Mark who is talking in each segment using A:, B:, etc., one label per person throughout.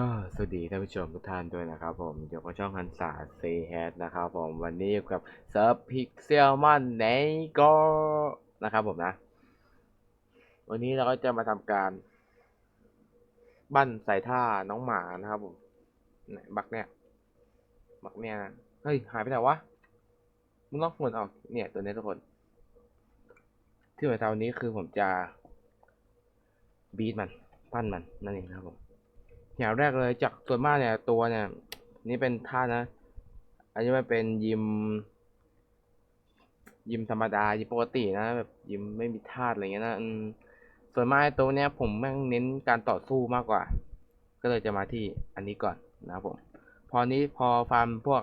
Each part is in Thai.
A: ก็สวัสดีท่านผู้ชมทุกท่านด้วยนะครับผมอยู่กับช่องฮันสาเซแฮดนะครับผมวันนี้อยู่กับเซิร์ฟพิกเซลมันในก็นะครับผมนะ วันนี้เราก็จะมาทำการ บั้นใส่ท่าน้องหมานะครับผมบักเนี่ยบักเนี่ยนะเฮ้ยหายไปไหนวะมึงลองฝนออกเนี่ยตัวนี้ทุกคน ที่ผมทำวันนี้คือผมจะบีทมันปั้นมันนั่นเองครับผม อย่างแรกเลยจากส่วนมากเนี่ยตัวเนี่ย นี่เป็นท่านะ อันนี้มันเป็นยิม ยิมธรรมดายิมปกตินะแบบยิมไม่มีท่าอะไรเงี้ยนะส่วนมากไอ้ตัวเนี้ยผมแม่งเน้นการต่อสู้มากกว่า ก็เลยจะมาที่อันนี้ก่อนนะครับผม พอนี้พอฟาร์มพวก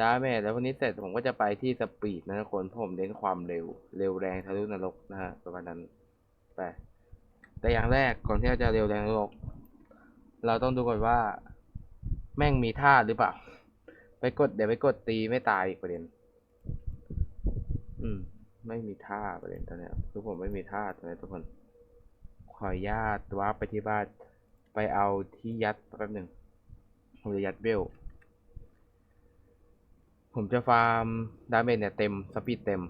A: ดาเมจแล้วพวกนี้เสร็จผมก็จะไปที่สปีดนะทุกคนเพราะผมเน้นความเร็ว เร็วแรงทะลุนรกนะฮะประมาณนั้นไปแต่อย่างแรกก่อนที่เราจะเร็วแรงนรก เราต้องดูก่อนว่า แม่งมีท่าหรือเปล่า ไปกดเดี๋ยวไปกดตีไม่ตายอีกประเด็น อืม ไม่มีท่าประเด็นตอนนี้คือผมไม่มีท่าตอนนี้ทุกคน ขออนุญาตวาร์ไปที่บ้านไปเอาที่ยัดแป๊บหนึ่งผมจะยัดเบลผมจะฟาร์มดาเมจเนี่ยเต็มสปีดเต็ม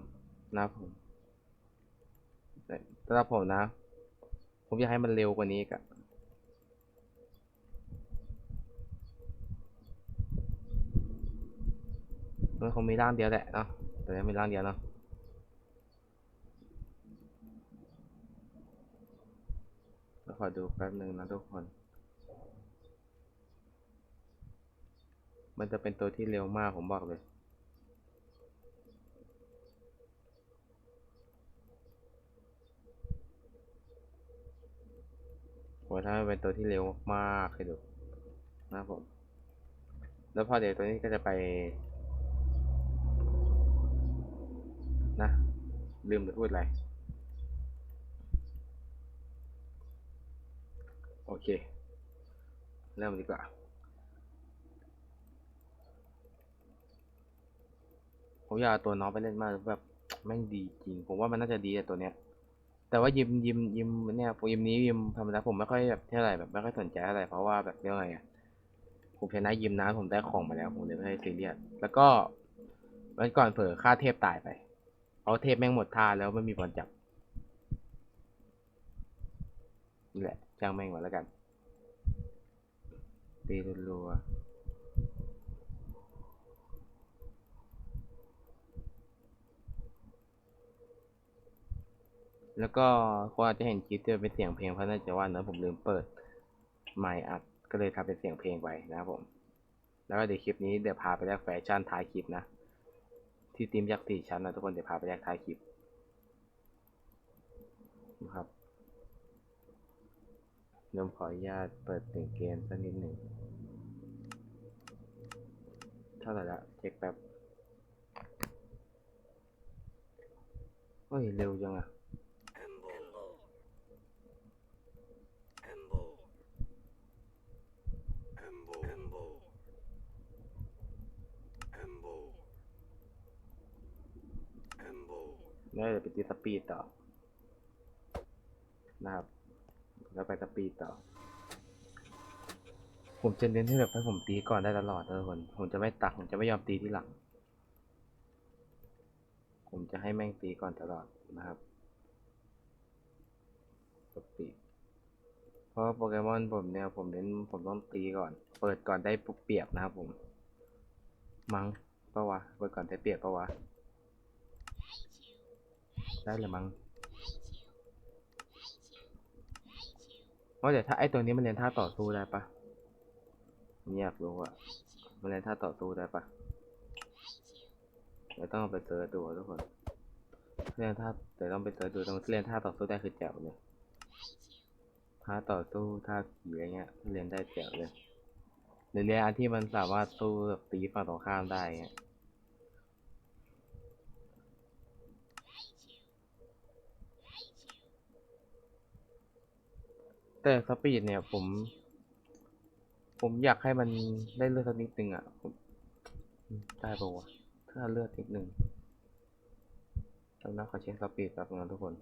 A: นะผมสำหรับผมนะ ผมอยากให้มันเร็วกว่านี้อีกอะ มันคงมีร่างเดียวแหละเนาะแต่ยังมีร่างเดียวเนาะขอดูแป๊บหนึ่งนะทุกคน มันจะเป็นตัวที่เร็วมากผมบอกเลยโหถ้าเป็นตัวที่เร็วมากๆให้ดูนะผม แล้วพอเดี๋ยวตัวนี้ก็จะไป นะ ลืมไปพูดอะไร โอเค เริ่มดีกว่าผมอยากเอาตัวน้องไปเล่นมากแบบแม่งดีจริง ผมว่ามันน่าจะดีแต่ตัวเนี้ย แต่ว่ายิมยิมยิมเนี่ยยิมนี้ยิมธรรมดาผมไม่ค่อยแบบเท่าไหร่แบบไม่ค่อยสนใจเท่าไหร่เพราะว่าแบบเรียกว่าไงอะผมชนะยิมนะผมได้ของมาแล้วผมเลยไม่ค่อยซีเรียสแล้วก็วันก่อนเผลอฆ่าเทพตายไป เพราเทพแม่งหมดท่าแล้วไม่มีบอลจับนี่แหละจ้างแม่งมาแล้วกันตีรัวแล้วก็คนอาจจะเห็นคลิปที่เป็นเสียงเพลงเพราะน่าจะว่านะผมลืมเปิดไมค์อัดก็เลยทำเป็นเสียงเพลงไปนะครับผม แล้วก็เดี๋ยวคลิปนี้เดี๋ยวพาไปแลกแฟชั่นท้ายคลิปนะ ที่ทีมยักษ์สี่ชั้นนะทุกคนเดี๋ยวพาไปแลกท้ายคลิปนะครับเดี๋ยวผมขออนุญาตเปิดเสียงเกมสักนิดหนึ่งเท่าไหร่ละเช็คแป๊บเฮ้ย เร็วจังอะ แล้วเดี๋ยวไปตีสปีดต่อ นะครับ แล้วไปสปีดต่อ ผมจะเน้นให้แบบให้ผมตีก่อนได้ตลอดทุกคน ผมจะไม่ตัก ผมจะไม่ยอมตีที่หลัง ผมจะให้แม่งตีก่อนตลอดนะครับสปีดเพราะโปเกมอนผมเนี่ยผมเน้นผมต้องตีก่อน เปิดก่อนได้เปรียบนะครับผม มั้งปะวะ เปิดก่อนได้เปรียบปะวะ ได้เลยมั้งว่าเดี๋ยวถ้าไอตัวนี้มันเรียนท่าต่อสู้ได้ปะผมอยากรู้อะมันเรียนท่าต่อสู้ได้ปะเดี๋ยวต้องไปเซิร์ชดูทุกคนเรียนท่าเดี๋ยวต้องไปเซิร์ชดูต้องเรียนท่าต่อสู้ได้คือแจ๋วเลยท่าต่อสู้ท่าขี่อะไรเงี้ยเรียนได้แจ๋วเลยหรือเรียนอันที่มันสามารถสู้แบบตีฝั่งตรงข้ามได้เงี้ย แต่สปีดเนี่ยผม ผมอยากให้มันได้เลือดสักนิดหนึ่งอะได้ปะวะถ้าเลือดนิดนึงแล้วนะขอเช็คสปีดแป๊บนึงนทุกคน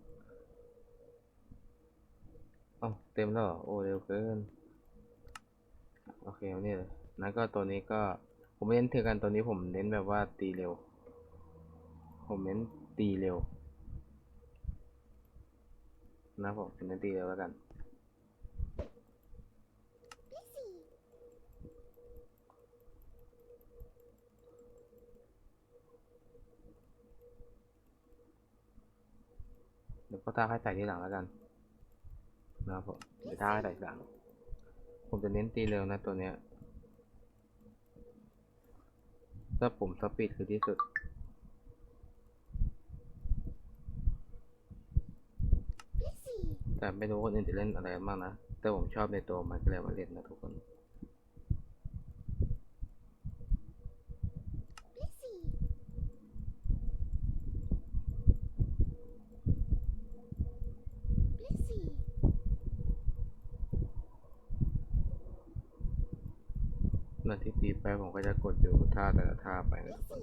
A: อ้าเต็มแล้ว โอ้เร็วเกิน โอเคเอานี่เลยนั้นก็ตัวนี้ก็ผมเน้นถือกันตัวนี้ผมเน้นแบบว่าตีเร็ว ผมเน้นตีเร็ว นะผมเน้นตีเร็วแล้วกัน เดี๋ยวก็ท่าให้ใส่ทีหลังแล้วกันนะครับผมเดี๋ยวท่าให้ใส่ทีหลัง ผมจะเน้นตีเร็วนะตัวเนี้ยถ้าผมสปีดคือที่สุดแต่ไม่รู้คนอื่นจะเล่นอะไรบ้างนะ แต่ผมชอบในตัวมันก็เลยมาเล่นนะทุกคน นาทีตีไปผมก็จะกดดูท่าแต่ละท่าไปนะทุกคน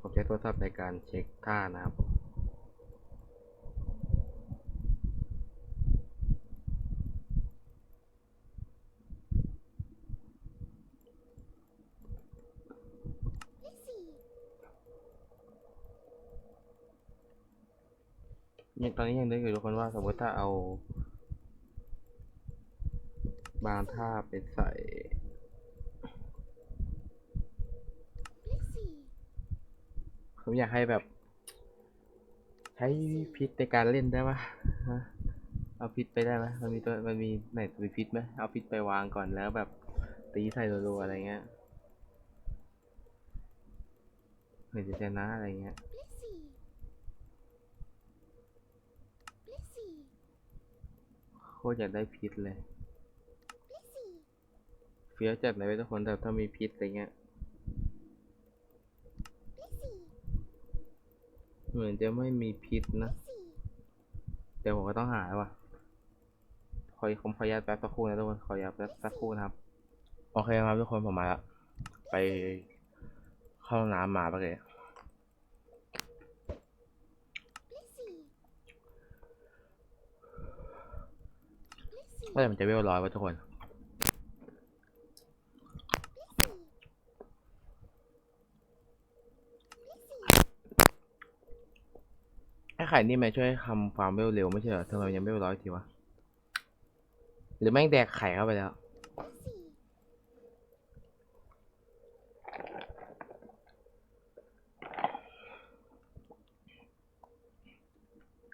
A: ผมใช้โทรศัพท์ในการเช็คท่านะครับผมยังตอนนี้ยังนึกอยู่ทุกคนว่าสมมติถ้าเอา บางท่าไปใส่ ผมอยากให้แบบ ใช้พิษในการเล่นได้ปะเอาพิษไปได้ไหมมันมีตัวมันมีไหนมีพิษไหมเอาพิษไปวางก่อนแล้วแบบตีใส่รัวๆอะไรเงี้ยเพื่อจะชนะอะไรเงี้ยโคตรอยากได้พิษเลยเฟี้ยวจัดเลยเว้ยทุกคนแต่ถ้ามีพิษอะไรเงี้ย เหมือนจะไม่มีพิษนะ เดี๋ยวผมก็ต้องหาว่ะขอผมขออนุญาตแป๊บสักครู่นะทุกคน ขออนุญาตแป๊บสักครู่นะครับ โอเคครับทุกคนผมมาแล้ว ไปเข้าห้องน้ำมาปะเลยก็เลยมันจะเวลร้อยวะทุกคน ไอ้ไข่นี่มันช่วยทำฟาร์มเวเร็วไม่ใช่เหรอทำไมยังไม่ร้อยทีวะ หรือแม่งแดกไข่เข้าไปแล้ว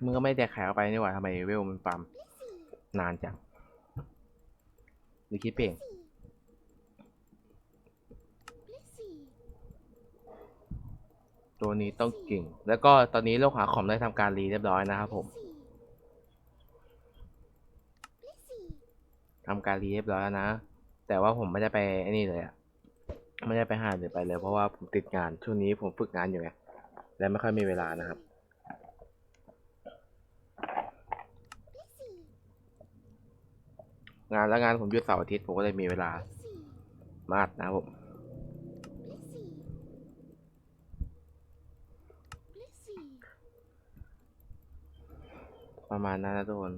A: มึงก็ไม่แดกไข่เข้าไปนี่หว่าทำไมเวลมันฟาร์มนานจังหรือคิดเป่ง ตัวนี้ต้องเก่ง แล้วก็ตอนนี้โลกหาคอมได้ทำการรีเรียบร้อยนะครับผมทำการรีเรียบร้อยแล้วนะ แต่ว่าผมไม่ได้ไปไอ้นี่เลยอะไม่ได้ไปหาหรือไปเลย เพราะว่าผมติดงานช่วงนี้ผมฝึกงานอยู่ไงและไม่ค่อยมีเวลานะครับ งานแล้วงานผมหยุดเสาร์อาทิตย์ผมก็เลยมีเวลามาอัดนะครับผม ประมาณนั้นนะทุกคน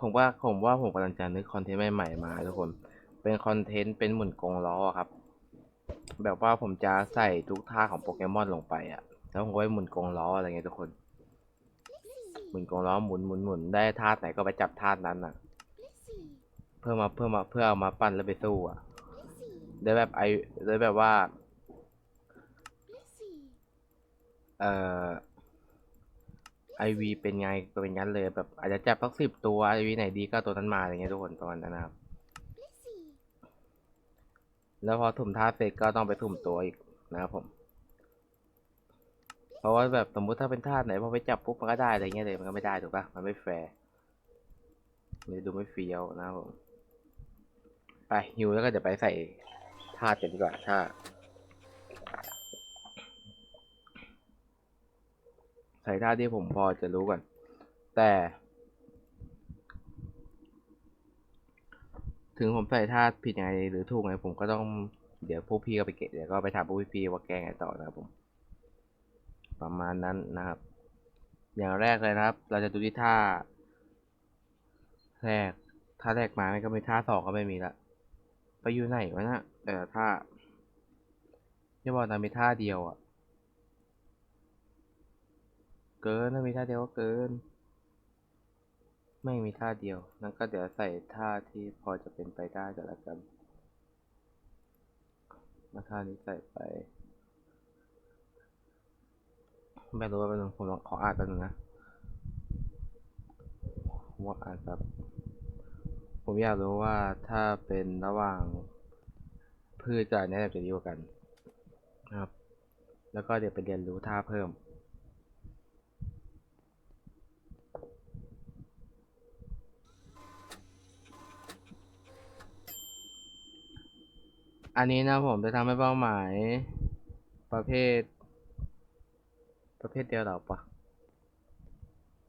A: ผมว่าผมว่าผมกำลังจะนึกคอนเทนต์ใหม่ๆมาทุกคน เป็นคอนเทนต์เป็นหมุนกงล้อครับ แบบว่าผมจะใส่ทุกท่าของโปเกมอนลงไปอะแล้วผมก็ไปหมุนกงล้ออะไรเงี้ยทุกคน หมุนกงล้อหมุนหมุนหมุนได้ท่าไหนก็ไปจับท่านั้นอะเพื่อมาเพื่อมาเพื่อเอามาปั้นแล้วไปสู้อะโดยแบบไอโดยแบบว่า เอ่อไอวีเป็นไงก็เป็นงั้นเลยแบบอาจจะจับสักสิบตัวไอวีไหนดีก็ตัวนั้นมาอะไรเงี้ยทุกคนประมาณนั้นนะครับ แล้วพอถุ่มท่าเสร็จก็ต้องไปถุ่มตัวอีกนะครับผม เพราะว่าแบบสมมุติถ้าเป็นท่าไหนพอไปจับปุ๊บมันก็ได้อะไรเงี้ยเลยมันก็ไม่ได้ถูกปะมันไม่แฟร์มันจะดูไม่เฟี้ยวนะครับผม ไปฮิวแล้วก็เดี๋ยวไปใส่ท่ากันดีกว่าท่าใส่ท่าที่ผมพอจะรู้ก่อน แต่ ถึงผมใส่ท่าผิดยังไงหรือถูกไงผมก็ต้องเดี๋ยวพวกพี่ก็ไปเก็บเดี๋ยวก็ไปถามพวกพี่ว่าแก้ไงต่อนะครับผม ประมาณนั้นนะครับ อย่างแรกเลยนะครับ เราจะดูที่ท่า แรกท่าแรกมาไม่ก็ไม่ท่าสองก็ไม่มีละไปอยู่ไหนวะนะแต่ท่าที่บอกนะมีท่าเดียวอะ่ะเกินถ้ามีท่าเดียวก็เกิน ไม่มีท่าเดียว นั่นก็เดี๋ยวใส่ท่าที่พอจะเป็นไปได้ก็แล้วกันมาท่านี้ใส่ไป ไม่รู้ว่าเป็นผมลองขออ่านแป๊บนึงนะว่าอ่านแบบผมอยากรู้ว่าถ้าเป็นระหว่างพืชกับแนะนำจะดีกว่ากัน ครับ แล้วก็เดี๋ยวไปเรียนรู้ท่าเพิ่ม อันนี้นะผมจะทำให้เป้าหมาย ประเภท ประเภทเดียวเหรอปะ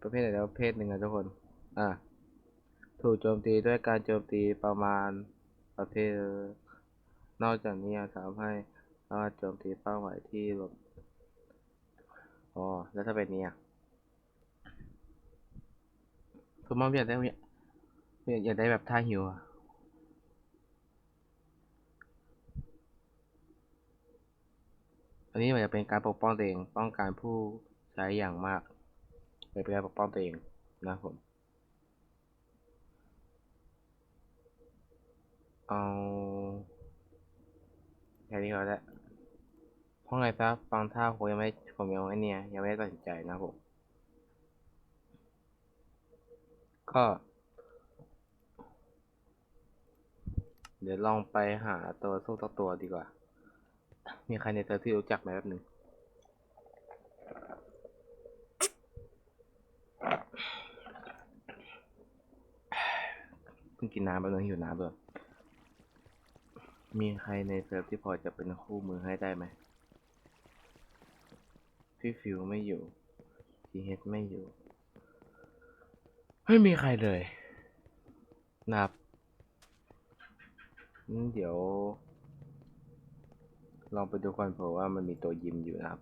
A: ประเภทไหนแล้วประเภทหนึ่งอะทุกคน อะ ถูกโจมตีด้วยการโจมตีประมาณประเภท นอกจากนี้ยังทำให้สามารถโจมตีเป้าหมายที่หลบอ๋อแล้วถ้าเป็นนี้อะผมมองอยากได้อยากอยได้แบบท่าหิวอะ อันนี้มันจะเป็นการปกป้องตัวเอง ป้องกันผู้ใช้อย่างมากเป็นการปกป้องตัวเองนะผม เอาแค่นี้ก็ได้เพราะไงซะฟังท่าผมยังไม่ผมยังไอ้เนี่ยยังไม่ได้ตัดสินใจนะผมก็เดี๋ยวลองไปหาตัวสู้ตัวตัวดีกว่า มีใครในเธอที่รู้จักไหมแป๊บหนึ่งเพิ่งกินน้ำแป๊บนึงหิวน้ำด้วยมีใครในเซิร์ฟที่พอจะเป็นคู่มือให้ได้ไหม พี่ฟิวไม่อยู่ทีเฮดไม่อยู่ ไม่มีใครเลยนับงั้นเดี๋ยว ลองไปดูก่อนเผื่อว่ามันมีตัวยิมอยู่นะครับ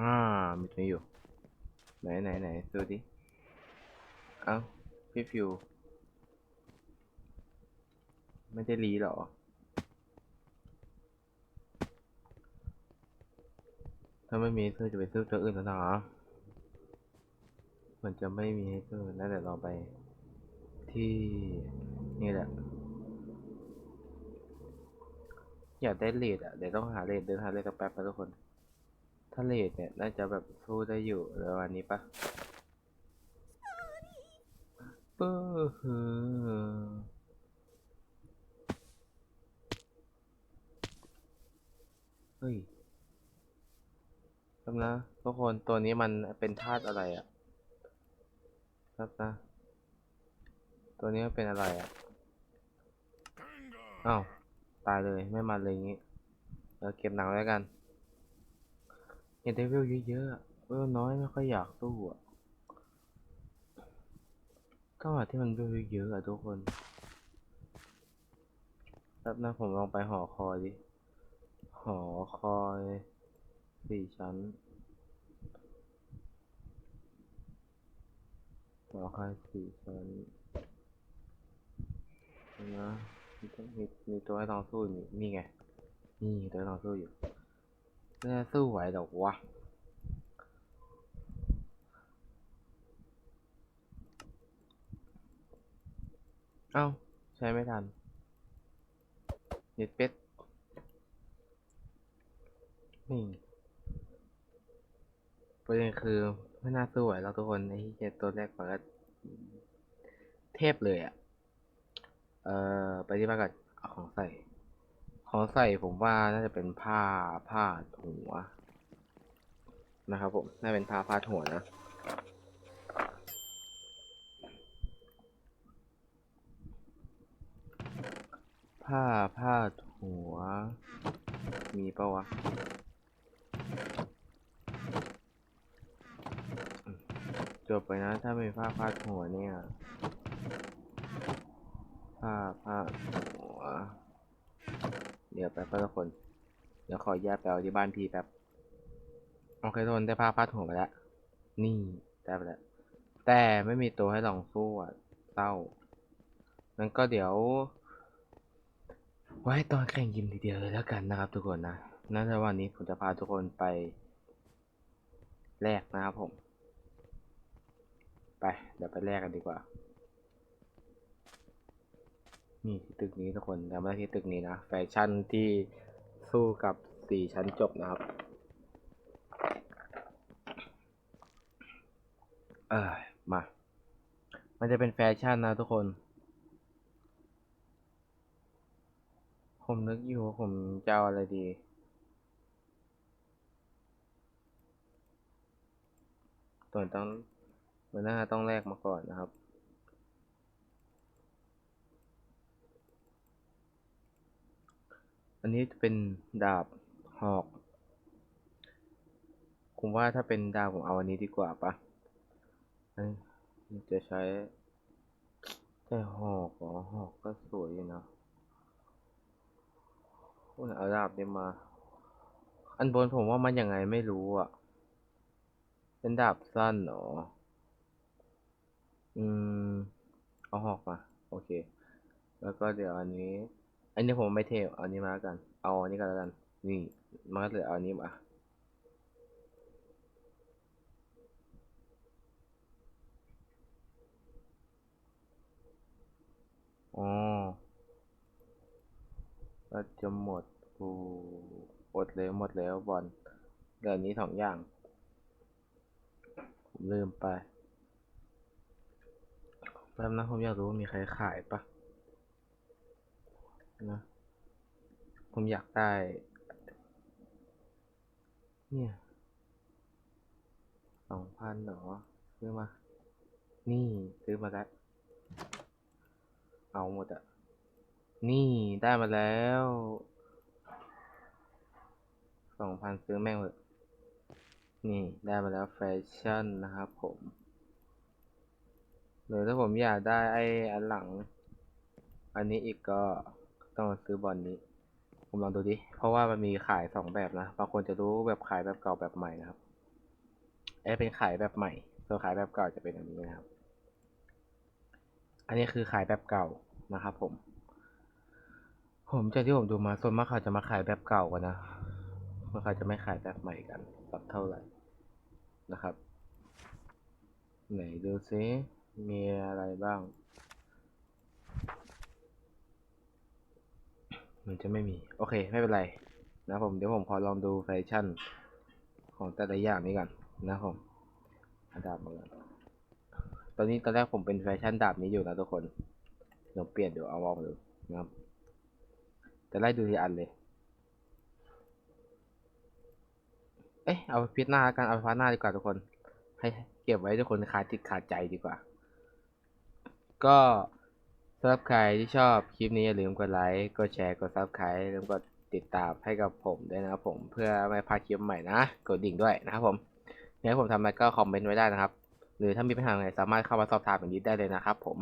A: อ่า มีตัวอยู่ ไหนไหนไหนดูดิ เอ้าพี่ฟิว ไม่ได้รีหรอ ถ้าไม่มีซื้อจะไปซื้อตัวอื่นแล้วนะมันจะไม่มีให้ซื้อแล้วเดี๋ยวเราไป ที่นี่แหละ อยากได้เลดอะเดี๋ยวต้องหาเลดเดินหาเลดสักแป๊บนะทุกคน ถ้าเลดเนี่ยน่าจะแบบสู้ได้อยู่เดี๋ยววันนี้ปะเปื้อเฮ้ย ครับนะทุกคนตัวนี้มันเป็นธาตุอะไรอะครับนะ ตัวนี้เป็นอะไรอะอ้าวตายเลยไม่มาเลยงี้เราเก็บหนังแล้วกันอยากได้เวลเยอะๆอะเวลน้อยไม่ค่อยอยากสู้อะก็หาที่มันเวลเยอะๆอะทุกคนแป๊บนะผมลองไปหอคอยดิ หอคอย สี่ชั้นหอคอยสี่ชั้นนะมีมีมีตัวให้ลองสู้อยู่นี่ไง นี่ตัวให้ลองสู้อยู่น่าจะสู้ไหวหรอกวะเอ้า ใช้ไม่ทันเน็ตเป็ดนี่ ประเด็นคือไม่น่าสู้ไหวแล้วทุกคนไอ้เจตัวแรกก่อนก็เทพเลยอะ่ะ เอ่อ ไปที่บ้านก่อนของใส่ ของใส่ผมว่าน่าจะเป็นผ้าผ้าหัว นะครับผม น่าเป็นผ้าผ้าหัวนะผ้าผ้าหัว มีปะวะ จบไปนะ ถ้าไม่มีผ้าผ้าดหัวเนี่ยผ้าผ้าดหัว เดี๋ยวแป๊บทุกคน เดี๋ยวขอแยกไปเอาที่บ้านพี่แป๊บโอเคทุกคนได้ผ้าผ้าดหัวมาแล้ว นี่ได้ไปแล้ว แต่ไม่มีตัวให้ลองสู้อะเศร้างั้นก็เดี๋ยว ไว้ตอนแข่งยิมทีเดียวเลยแล้วกันนะครับทุกคนนะนั่นในวันนี้ผมจะพาทุกคนไปแลกนะครับผม ไปเดี๋ยวไปแลกกันดีกว่า นี่ที่ตึกนี้ทุกคนจำได้ที่ตึกนี้นะ แฟชั่นที่สู้กับสี่ชั้นจบนะครับ เออมา มันจะเป็นแฟชั่นนะทุกคน ผมนึกอยู่ว่าผมจะเอาอะไรดีตัวต้อง มันน่าต้องแลกมาก่อนนะครับ อันนี้จะเป็นดาบหอกผมว่าถ้าเป็นดาบผมเอาอันนี้ดีกว่าปะจะใช้แต่หอกเหรอหอกก็สวยอยู่นะโอ้ยเอาดาบนี้มา อันบนผมว่ามันยังไงไม่รู้อะ เป็นดาบสั้นเหรอ อืม เอาหอกมา โอเค แล้วก็เดี๋ยวอันนี้ อันนี้ผมไม่เทเอาอันนี้มาแล้วกัน เอาอันนี้กันแล้วกัน นี่มันก็เลยเอาอันนี้มาอ๋อก็จะหมดกูหมดแล้วหมดแล้วบอลเหลืออันนี้สองอย่าง ผมลืมไป แป๊บนะผมอยากรู้ว่ามีใครขายปะนะผมอยากได้ เนี่ยสองพันเหรอซื้อมา นี่ซื้อมาแล้วเอาหมดอะนี่ได้มาแล้วสองพันซื้อแม่งเลยนี่ได้มาแล้วแฟชั่นนะครับผม หรือถ้าผมอยากได้ไอ้อันหลัง อันนี้อีกก็ต้องซื้อบอลนี้ ผมลองดูดิ เพราะว่ามันมีขายสองแบบนะ บางคนจะรู้แบบขายแบบเก่าแบบใหม่นะครับ ไอ้เป็นขายแบบใหม่ ส่วนขายแบบเก่าจะเป็นแบบนี้นะครับ อันนี้คือขายแบบเก่านะครับผม ผมจากที่ผมดูมาส่วนมากเขาจะมาขายแบบเก่ากันนะมันเขาจะไม่ขายแบบใหม่กันสักเท่าไหร่นะครับ ไหนดูซิ มีอะไรบ้างมันจะไม่มี โอเค ไม่เป็นไร นะผม เดี๋ยวผมขอลองดูแฟชั่น ของแต่ละอย่างนี้ก่อนนะผมดาบมาก่อนตอนนี้ตอนแรกผมเป็นแฟชั่นดาบนี้อยู่นะทุกคนเดี๋ยวเปลี่ยนเดี๋ยวเอาออกดูนะครับจะไล่ดูทีอันเลย เอ้ยเอาพิษหน้ากันเอาพาหน้าดีกว่าทุกคน ให้เก็บไว้ทุกคนคาจิตขาดใจดีกว่า ก็สำหรับใครที่ชอบคลิปนี้อย่าลืมกดไลค์ กดแชร์ กดซับสไครต์ล้วกดติดตามให้กับผมด้วยนะครับผมเพื่อไม่พลาดคลิปใหม่นะ กดดิ่งด้วยนะครับผมอยากให้ผมทำอะไรก็คอมเมนต์ไว้ได้นะครับ หรือถ้ามีปัญหาอะไรสามารถเข้ามาสอบถามแบบนี้ได้เลยนะครับผม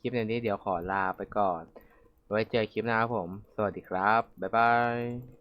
A: คลิปในนี้เดี๋ยวขอลาไปก่อน ไว้เจอคลิปหน้าครับผม สวัสดีครับ บ๊ายบาย